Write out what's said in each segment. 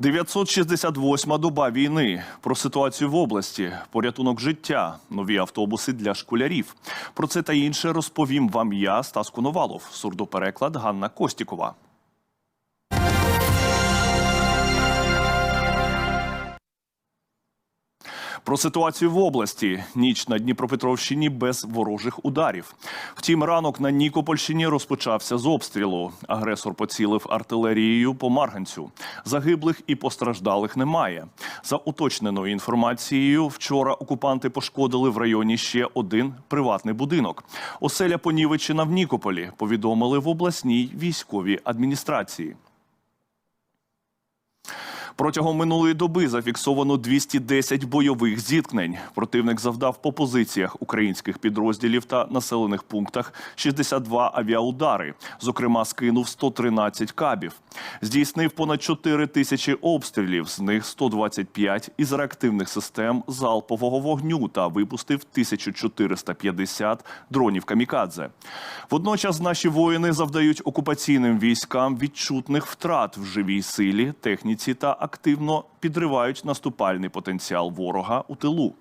968-ма доба війни. Про ситуацію в області, порятунок життя, нові автобуси для школярів. Про це та інше розповім вам я, Стас Коновалов, сурдопереклад Ганна Костікова. Про ситуацію в області. Ніч на Дніпропетровщині без ворожих ударів. Втім, ранок на Нікопольщині розпочався з обстрілу. Агресор поцілив артилерією по Марганцю. Загиблих і постраждалих немає. За уточненою інформацією, вчора окупанти пошкодили в районі ще один приватний будинок. Оселя понівечена в Нікополі. Повідомили в обласній військовій адміністрації. Протягом минулої доби зафіксовано 210 бойових зіткнень. Противник завдав по позиціях українських підрозділів та населених пунктах 62 авіаудари. Зокрема, скинув 113 кабів. Здійснив понад 4 тисячі обстрілів, з них 125 із реактивних систем залпового вогню та випустив 1450 дронів камікадзе. Водночас наші воїни завдають окупаційним військам відчутних втрат в живій силі, техніці та активно підривають наступальний потенціал ворога у тилу.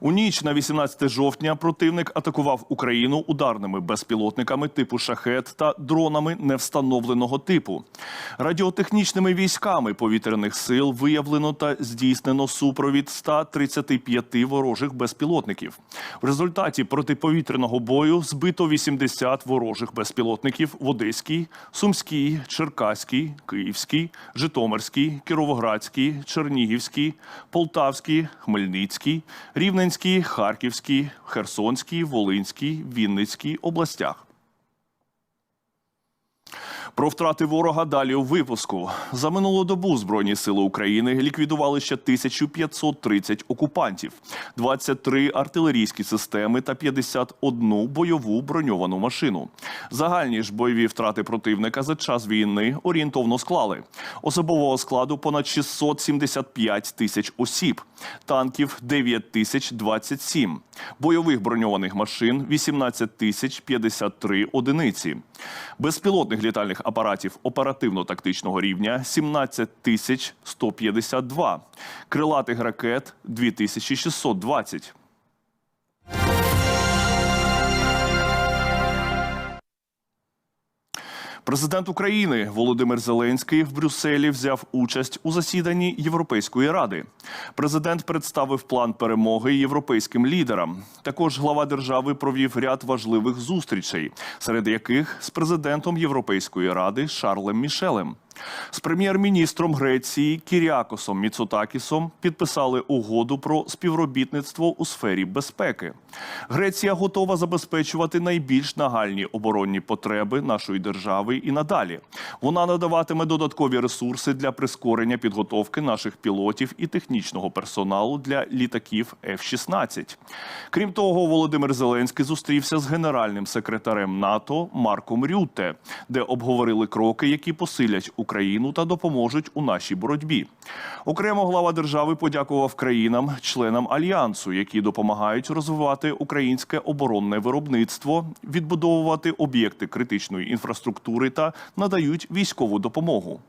У ніч на 18 жовтня противник атакував Україну ударними безпілотниками типу шахет та дронами невстановленого типу. Радіотехнічними військами повітряних сил виявлено та здійснено супровід 135 ворожих безпілотників. В результаті протиповітряного бою збито 80 ворожих безпілотників в Одеській, Сумській, Черкаській, Київській, Житомирській, Кіровоградській, Чернігівській, Полтавській, Хмельницькій, Рівненській, Харківській, Херсонській, Волинській, Вінницькій областях. Про втрати ворога далі у випуску. За минулу добу Збройні сили України ліквідували ще 1530 окупантів, 23 артилерійські системи та 51 бойову броньовану машину. Загальні ж бойові втрати противника за час війни орієнтовно склали. Особового складу понад 675 тисяч осіб, танків 9 тисяч 27, бойових броньованих машин 18 тисяч 53 одиниці, безпілотних літальних апаратів оперативно-тактичного рівня 17 тисяч 152, крилатих ракет 2620. Президент України Володимир Зеленський в Брюсселі взяв участь у засіданні Європейської ради. Президент представив план перемоги європейським лідерам. Також глава держави провів ряд важливих зустрічей, серед яких з президентом Європейської ради Шарлем Мішелем. З прем'єр-міністром Греції Кіріакосом Міцотакісом підписали угоду про співробітництво у сфері безпеки. Греція готова забезпечувати найбільш нагальні оборонні потреби нашої держави і надалі. Вона надаватиме додаткові ресурси для прискорення підготовки наших пілотів і технічного персоналу для літаків F-16. Крім того, Володимир Зеленський зустрівся з генеральним секретарем НАТО Марком Рютте, де обговорили кроки, які посилять Україну та допоможуть у нашій боротьбі. Окремо глава держави подякував країнам, членам альянсу, які допомагають розвивати українське оборонне виробництво, відбудовувати об'єкти критичної інфраструктури та надають військову допомогу.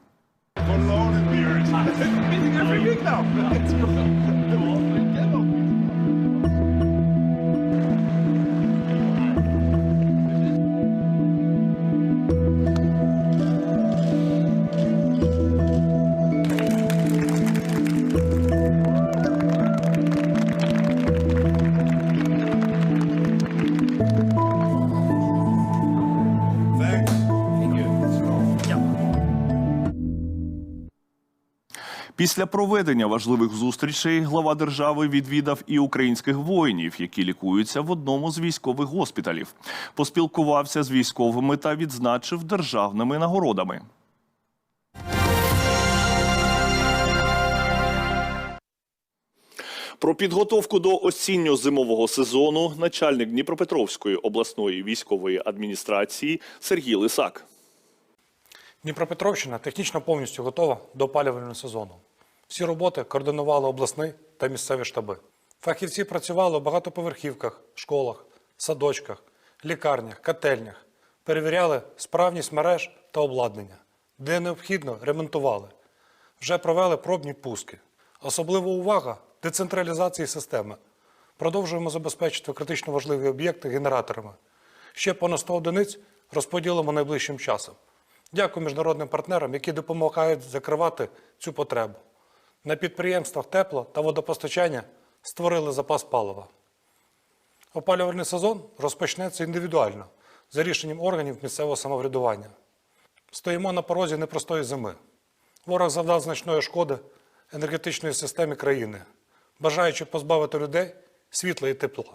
Після проведення важливих зустрічей глава держави відвідав і українських воїнів, які лікуються в одному з військових госпіталів. Поспілкувався з військовими та відзначив державними нагородами. Про підготовку до осінньо-зимового сезону начальник Дніпропетровської обласної військової адміністрації Сергій Лисак. Дніпропетровщина технічно повністю готова до опалювального сезону. Всі роботи координували обласний та місцеві штаби. Фахівці працювали у багатоповерхівках, школах, садочках, лікарнях, котельнях, перевіряли справність мереж та обладнання. де необхідно, ремонтували. Вже провели пробні пуски. Особлива увага децентралізації системи. Продовжуємо забезпечити критично важливі об'єкти генераторами. Ще понад 100 одиниць розподілимо найближчим часом. Дякую міжнародним партнерам, які допомагають закривати цю потребу. На підприємствах тепло та водопостачання створили запас палива. Опалювальний сезон розпочнеться індивідуально за рішенням органів місцевого самоврядування. Стоїмо на порозі непростої зими. Ворог завдав значної шкоди енергетичної системі країни, бажаючи позбавити людей світла і тепла.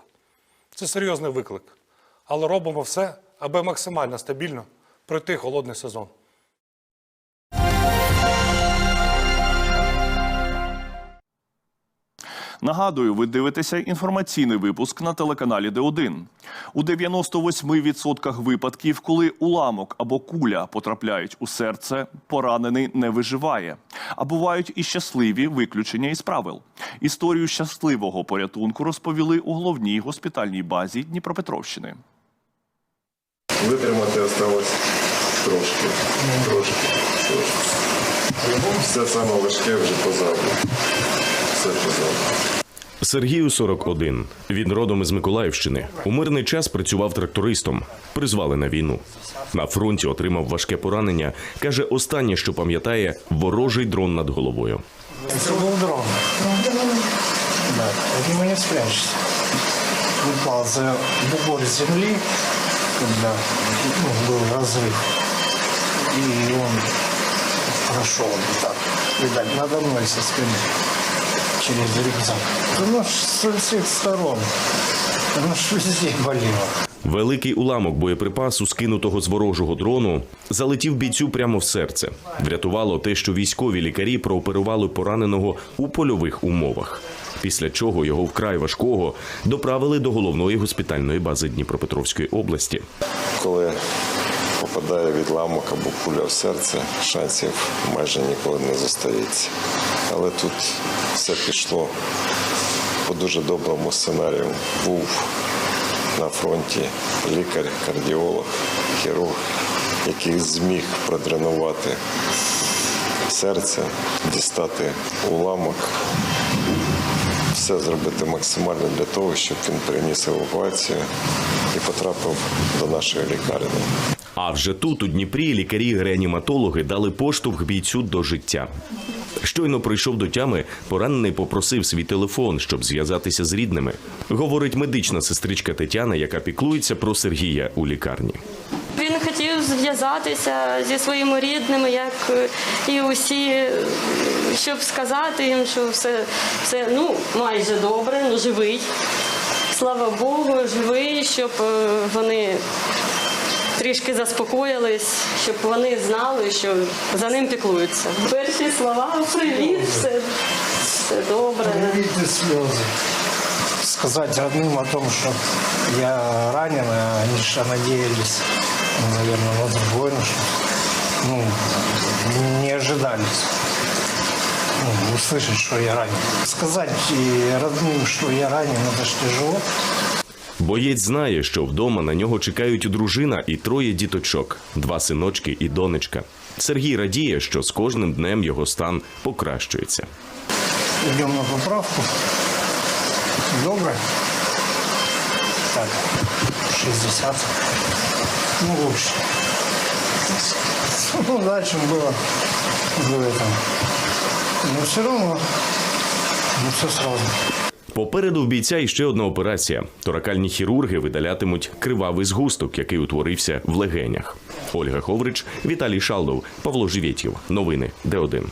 Це серйозний виклик, але робимо все, аби максимально стабільно пройти холодний сезон. Нагадую, ви дивитеся інформаційний випуск на телеканалі Д1. У 98% випадків, коли уламок або куля потрапляють у серце, поранений не виживає. А бувають і щасливі виключення із правил. Історію щасливого порятунку розповіли у головній госпітальній базі Дніпропетровщини. Витримати осталось трошки. Трошки. Все саме важке вже позаду Все позаду. Сергію 41. Він родом із Миколаївщини. У мирний час працював трактористом. Призвали на війну. На фронті отримав важке поранення. Каже, останнє, що пам'ятає, ворожий дрон над головою. Это был дрон. Да, от него не спрячешься. Выпал за бугор земли, когда ну, был разрыв. И он прошел вот так, видать, надо мной со спины через рюкзак. Ну, ж со всех сторон. Ну, ж везде болело. Великий уламок боєприпасу, скинутого з ворожого дрону, залетів бійцю прямо в серце. Врятувало те, що військові лікарі прооперували пораненого у польових умовах. Після чого його вкрай важкого доправили до головної госпітальної бази Дніпропетровської області. Коли попадає відламок або куля в серце, шансів майже ніколи не зостається. Але тут все пішло по дуже доброму сценарію. Був на фронті лікар, кардіолог, хірург, який зміг продренувати серце, дістати уламок, все зробити максимально для того, щоб він переніс евакуацію і потрапив до нашої лікарні. А вже тут, у Дніпрі, лікарі-реаніматологи дали поштовх бійцю до життя. Щойно прийшов до тями, поранений попросив свій телефон, щоб зв'язатися з рідними. Говорить медична сестричка Тетяна, яка піклується про Сергія у лікарні. Він хотів зв'язатися зі своїми рідними, як е, і усі, е, щоб сказати їм, що все, все ну, майже добре, ну живий. Слава Богу, живий, щоб е, вони трішки заспокоїлись, щоб вони знали, що за ним піклуються. Перші слова привіт, все, все добре. Видите слезы. Сказать родным о том, что я ранен, а они же надеялись, ну, наверное, на другое, ну, что, ну, не ожидали ну, услышать, что я ранен. Сказать и родным, что я ранен, это ж тяжело. Боєць знає, що вдома на нього чекають дружина і троє діточок, два синочки і донечка. Сергій радіє, що з кожним днем його стан покращується. Идем на поправку. Добре. Так, 60. Ну, лучше. Ну, дальше до этого. Но все равно, не все сразу. Попереду в бійця іще одна операція. Торакальні хірурги видалятимуть кривавий згусток, який утворився в легенях. Ольга Ховрич, Віталій Шалдов, Павло Живєтєв. Новини Д1.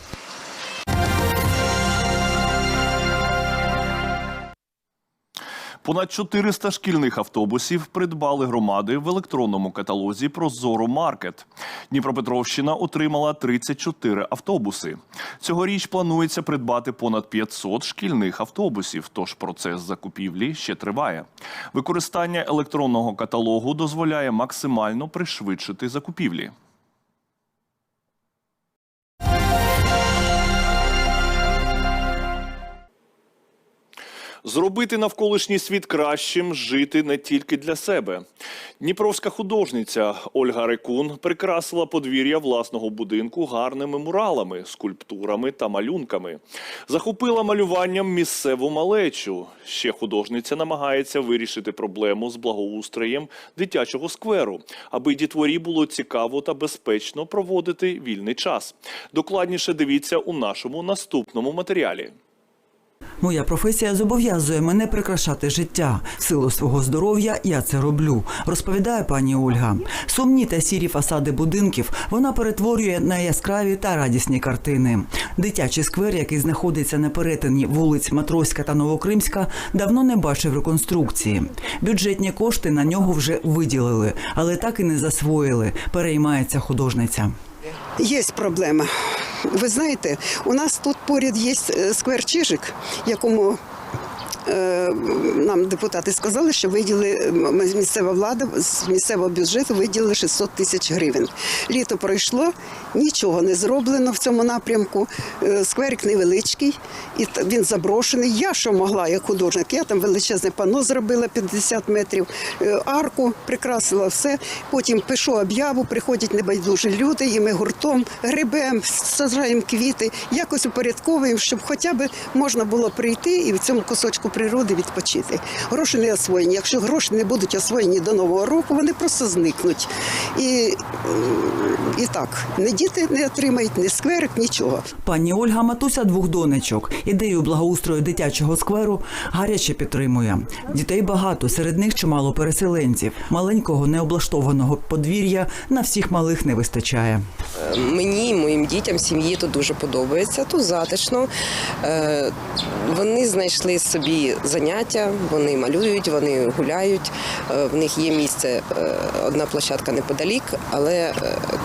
Понад 400 шкільних автобусів придбали громади в електронному каталозі Прозоро Маркет. Дніпропетровщина отримала 34 автобуси. Цьогоріч планується придбати понад 500 шкільних автобусів. Тож процес закупівлі ще триває. Використання електронного каталогу дозволяє максимально пришвидшити закупівлі. Зробити навколишній світ кращим, жити не тільки для себе. Дніпровська художниця Ольга Рекун прикрасила подвір'я власного будинку гарними муралами, скульптурами та малюнками. Захопила малюванням місцеву малечу. Ще художниця намагається вирішити проблему з благоустроєм дитячого скверу, аби дітворі було цікаво та безпечно проводити вільний час. Докладніше дивіться у нашому наступному матеріалі. Моя професія зобов'язує мене прикрашати життя. В силу свого здоров'я я це роблю, розповідає пані Ольга. Сумні та сірі фасади будинків вона перетворює на яскраві та радісні картини. Дитячий сквер, який знаходиться на перетині вулиць Матроська та Новокримська, давно не бачив реконструкції. Бюджетні кошти на нього вже виділили, але так і не засвоїли. Переймається художниця. Є проблема. Ви знаєте, у нас тут поряд є е, сквер Чижик, якому нам депутати сказали, що виділи місцева влада з місцевого бюджету виділили 600 тисяч гривень. Літо пройшло, нічого не зроблено в цьому напрямку. Е, Скверик невеличкий, і він заброшений. Я що могла, як художник, я там величезне панно зробила 50 метрів, е, арку прикрасила все. Потім пишу об'яву, приходять небайдужі люди, і ми гуртом грибем, саджаємо квіти, якось упорядковуємо, щоб хоча б можна було прийти і в цьому кусочку природи відпочити. Гроші не освоєні. Якщо гроші не будуть освоєні до нового року, вони просто зникнуть. І, і так, ні діти не отримають, ні скверик, нічого. Пані Ольга матуся двох донечок. Ідею благоустрою дитячого скверу гаряче підтримує. Дітей багато, серед них чимало переселенців. Маленького необлаштованого подвір'я на всіх малих не вистачає. Мені і моїм дітям, сім'ї тут дуже подобається. Тут затишно. Е, Вони знайшли собі заняття, вони малюють, вони гуляють. Е, В них є місце, е, одна площадка неподалік, але е,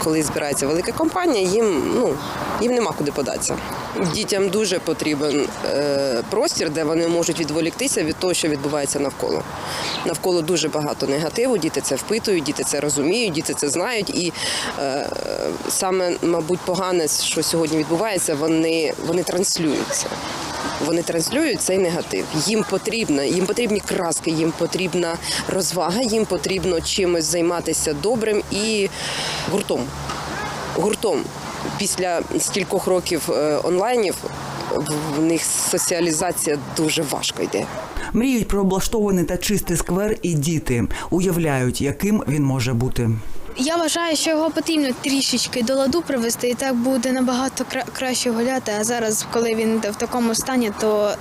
коли збирається велика компанія, їм ну їм нема куди податися. Дітям дуже потрібен простір, де вони можуть відволіктися від того, що відбувається навколо. Навколо дуже багато негативу. Діти це впитують, діти це розуміють, діти це знають. І саме, мабуть, погане, що сьогодні відбувається, вони, вони транслюються. Вони транслюють цей негатив. Їм потрібно, їм потрібні краски, їм потрібна розвага, їм потрібно чимось займатися добрим і гуртом. Гуртом. Після стількох років е, онлайнів в них соціалізація дуже важко йде. Мріють про облаштований та чистий сквер і діти уявляють, яким він може бути. Я вважаю, що його потрібно трішечки до ладу привести, і так буде набагато краще гуляти. А зараз, коли він в такому стані, то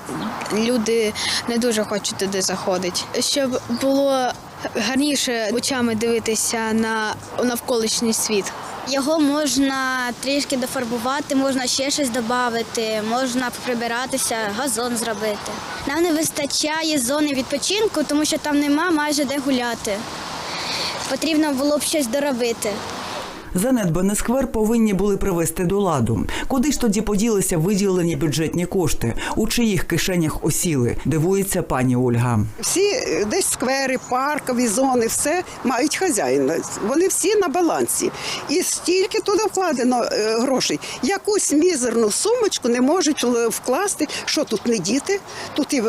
люди не дуже хочуть туди заходити. Щоб було гарніше очами дивитися на навколишній світ. Його можна трішки дофарбувати, можна ще щось додати, можна прибиратися, газон зробити. Нам не вистачає зони відпочинку, тому що там нема майже де гуляти. Потрібно було б щось доробити. Занедбаний сквер повинні були привести до ладу. Куди ж тоді поділися виділені бюджетні кошти? У чиїх кишенях осіли? Дивується пані Ольга. Всі е, десь сквери, паркові зони, все мають хазяїна. Вони всі на балансі. І стільки туди вкладено е, грошей. Якусь мізерну сумочку не можуть вкласти. Що тут не діти, тут і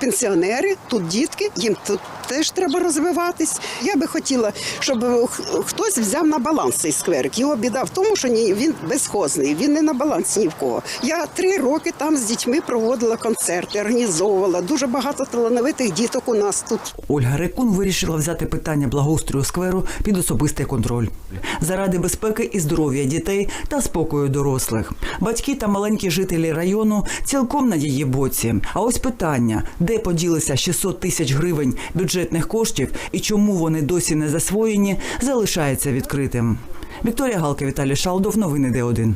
пенсіонери, тут дітки. Їм тут теж треба розвиватись. Я би хотіла, щоб хтось взяв на баланс цей скверик. Його біда в тому, що він безхозний, він не на балансі ні в кого. Я три роки там з дітьми проводила концерти, організовувала. Дуже багато талановитих діток у нас тут. Ольга Рекун вирішила взяти питання благоустрою скверу під особистий контроль заради безпеки і здоров'я дітей та спокою дорослих. Батьки та маленькі жителі району цілком на її боці. А ось питання: де поділися 600 тисяч гривень бюджетних коштів і чому вони досі не засвоєні, залишається відкритим. Вікторія Галка, Віталій Шалдов. Новини Д1.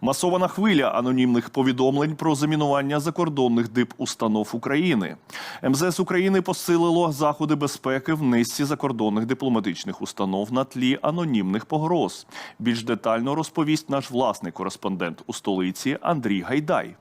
Масована хвиля анонімних повідомлень про замінування закордонних дипустанов України. МЗС України посилило заходи безпеки в низці закордонних дипломатичних установ на тлі анонімних погроз. Більш детально розповість наш власний кореспондент у столиці Андрій Гайдай.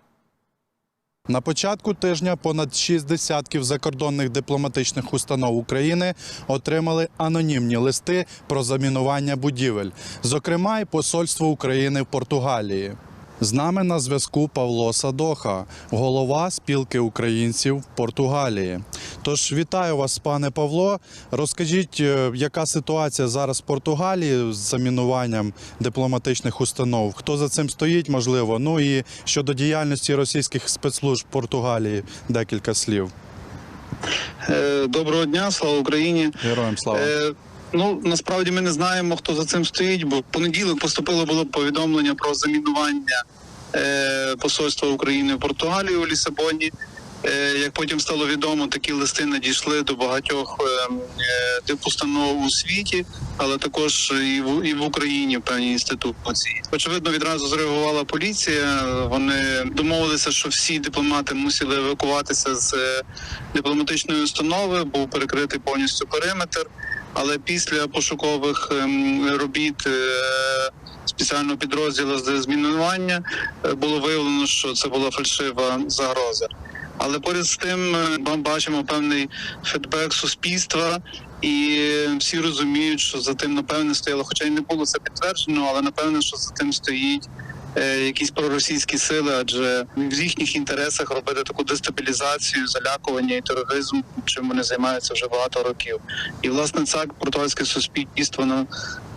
На початку тижня понад шість десятків закордонних дипломатичних установ України отримали анонімні листи про замінування будівель, зокрема й посольство України в Португалії. З нами на зв'язку Павло Садоха, голова спілки українців в Португалії. Тож вітаю вас, пане Павло. Розкажіть, е, яка ситуація зараз в Португалії з замінуванням дипломатичних установ? Хто за цим стоїть, можливо? Ну і щодо діяльності російських спецслужб Португалії, декілька слів. Е, Доброго дня, слава Україні. Героям слава. Ну насправді ми не знаємо, хто за цим стоїть, бо в понеділок поступило було повідомлення про замінування е, посольства України в Португалії у Лісабоні. Е, як потім стало відомо, такі листи надійшли до багатьох е, е, установ у світі, але також і в і в Україні в певні інституції. Очевидно, відразу зреагувала поліція. Вони домовилися, що всі дипломати мусили евакуватися з е, дипломатичної установи, був перекритий повністю периметр. Але після пошукових ем, робіт е, спеціального підрозділу з змінування е, було виявлено, що це була фальшива загроза. Але поряд з тим е, ми бачимо певний фідбек суспільства, і всі розуміють, що за тим напевне стояло, хоча й не було це підтверджено, але напевне, що за тим стоїть е, якісь проросійські сили, адже в їхніх інтересах робити таку дестабілізацію, залякування і тероризм, чим вони займаються вже багато років. І власне це португальське суспільство ну,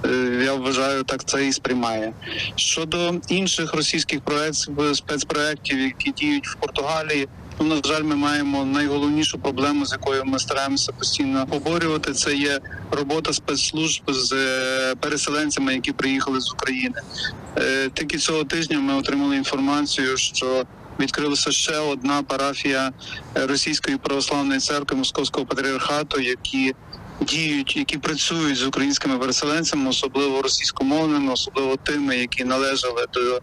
е, я вважаю, так це і сприймає. Щодо інших російських проєктів, спецпроєктів, які діють в Португалії. Ну, на жаль, ми маємо найголовнішу проблему, з якою ми стараємося постійно поборювати. Це є робота спецслужб з е, переселенцями, які приїхали з України. Е, Тільки цього тижня ми отримали інформацію, що відкрилася ще одна парафія Російської православної церкви Московського патріархату, які діють, які працюють з українськими переселенцями, особливо російськомовними, особливо тими, які належали до,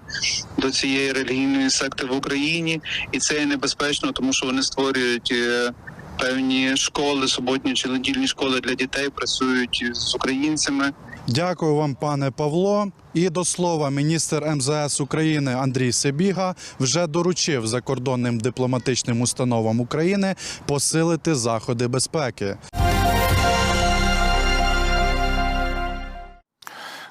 до цієї релігійної секти в Україні, і це є небезпечно, тому що вони створюють. е, Певні школи, суботні чи недільні школи для дітей працюють з українцями. Дякую вам, пане Павло. І до слова, міністр МЗС України Андрій Себіга вже доручив закордонним дипломатичним установам України посилити заходи безпеки.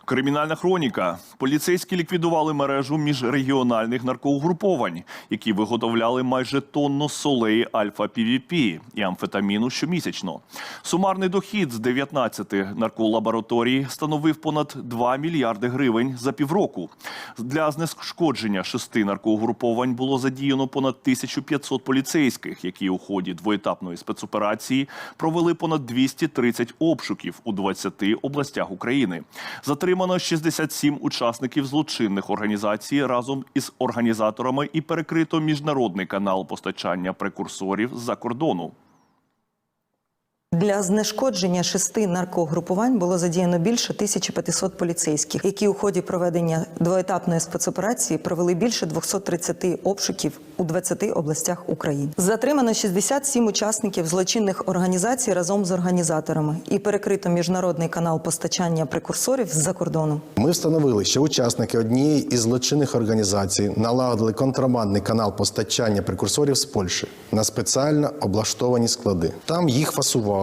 Кримінальна хроніка. Поліцейські ліквідували мережу міжрегіональних наркоугруповань, які виготовляли майже тонну солеї альфа пвп і амфетаміну щомісячно. Сумарний дохід з 19 нарколабораторій становив понад 2 мільярди гривень за півроку. Для знешкодження шести наркоугруповань було задіяно понад 1500 поліцейських, які у ході двоетапної спецоперації провели понад 230 обшуків у 20 областях України. Затримано 67 учасників злочинних організацій разом із організаторами і перекрито міжнародний канал постачання прекурсорів з-за кордону. Для знешкодження шести наркогрупувань було задіяно більше 1500 поліцейських, які у ході проведення двоетапної спецоперації провели більше 230 обшуків у 20 областях України. Затримано 67 учасників злочинних організацій разом з організаторами і перекрито міжнародний канал постачання прекурсорів з-за кордону. Ми встановили, що учасники однієї із злочинних організацій налагодили контрабандний канал постачання прекурсорів з Польщі на спеціально облаштовані склади. Там їх фасували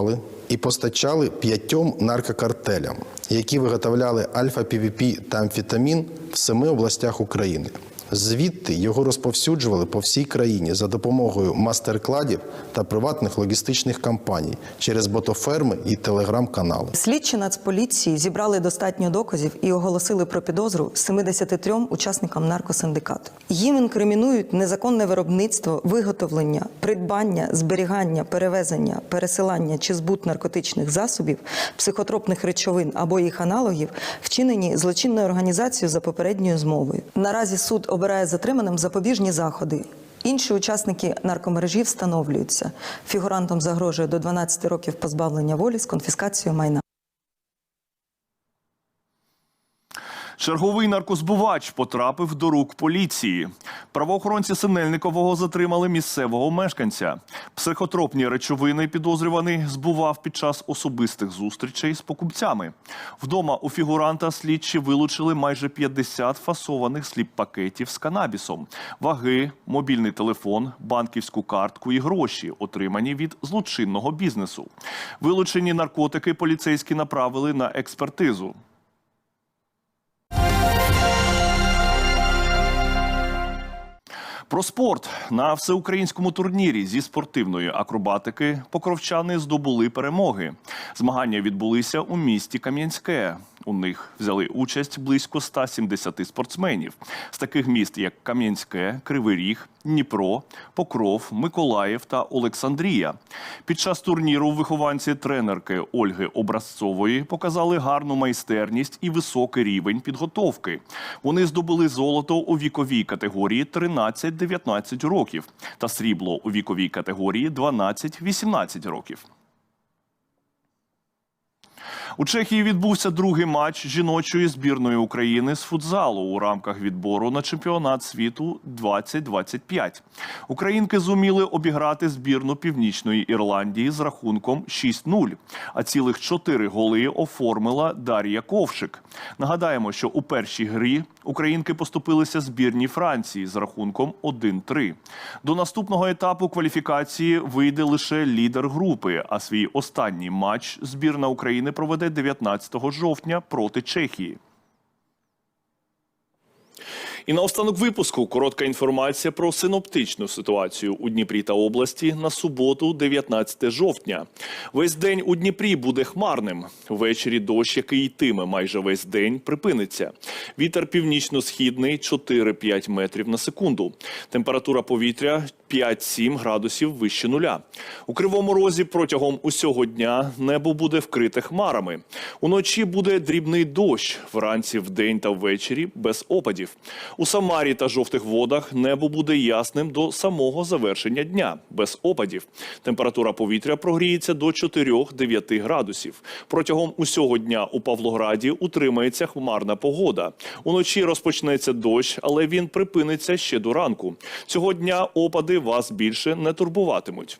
і постачали п'ятьом наркокартелям, які виготовляли альфа-півіпі та амфетамін в семи областях України. Звідти його розповсюджували по всій країні за допомогою мастер-кладів та приватних логістичних компаній через ботоферми і телеграм-канали. Слідчі Нацполіції зібрали достатньо доказів і оголосили про підозру 73 учасникам наркосиндикату. Їм інкримінують незаконне виробництво, виготовлення, придбання, зберігання, перевезення, пересилання чи збут наркотичних засобів, психотропних речовин або їх аналогів, вчинені злочинною організацією за попередньою змовою. Наразі суд обирає затриманим запобіжні заходи. Інші учасники наркомережі встановлюються. Фігурантам загрожує до 12 років позбавлення волі з конфіскацією майна. Черговий наркозбувач потрапив до рук поліції. Правоохоронці Синельникового затримали місцевого мешканця. Психотропні речовини підозрюваний збував під час особистих зустрічей з покупцями. Вдома у фігуранта слідчі вилучили майже 50 фасованих сліп-пакетів з канабісом, ваги, мобільний телефон, банківську картку і гроші, отримані від злочинного бізнесу. Вилучені наркотики поліцейські направили на експертизу. Про спорт на всеукраїнському турнірі зі спортивної акробатики покровчани здобули перемоги. Змагання відбулися у місті Кам'янське. У них взяли участь близько 170 спортсменів з таких міст, як Кам'янське, Кривий Ріг, Дніпро, Покров, Миколаїв та Олександрія. Під час турніру вихованці тренерки Ольги Образцової показали гарну майстерність і високий рівень підготовки. Вони здобули золото у віковій категорії 13-19 років та срібло у віковій категорії 12-18 років. У Чехії відбувся другий матч жіночої збірної України з футзалу у рамках відбору на чемпіонат світу 2025. Українки зуміли обіграти збірну Північної Ірландії з рахунком 6-0, а цілих 4 голи оформила Дар'я Ковшик. Нагадаємо, що у першій грі українки поступилися збірні Франції з рахунком 1-3. До наступного етапу кваліфікації вийде лише лідер групи, а свій останній матч збірна України проведе 19 жовтня проти Чехії. І наостанок випуску коротка інформація про синоптичну ситуацію у Дніпрі та області на суботу, 19 жовтня. Весь день у Дніпрі буде хмарним. Ввечері дощ, який йтиме майже весь день, припиниться. Вітер північно-східний 4-5 метрів на секунду. Температура повітря 5-7 градусів вище нуля. У кривому розі протягом усього дня небо буде вкрите хмарами. Уночі буде дрібний дощ. Вранці, вдень та ввечері без опадів. У Самарі та жовтих водах небо буде ясним до самого завершення дня, без опадів. Температура повітря прогріється до 4-9 градусів. Протягом усього дня у Павлограді утримається хмарна погода. Уночі розпочнеться дощ, але він припиниться ще до ранку. Цього дня опади вас більше не турбуватимуть.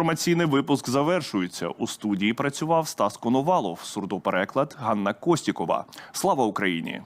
інформаційний випуск завершується. У студії працював Стас Коновалов, сурдопереклад Ганна Костікова. Слава Україні!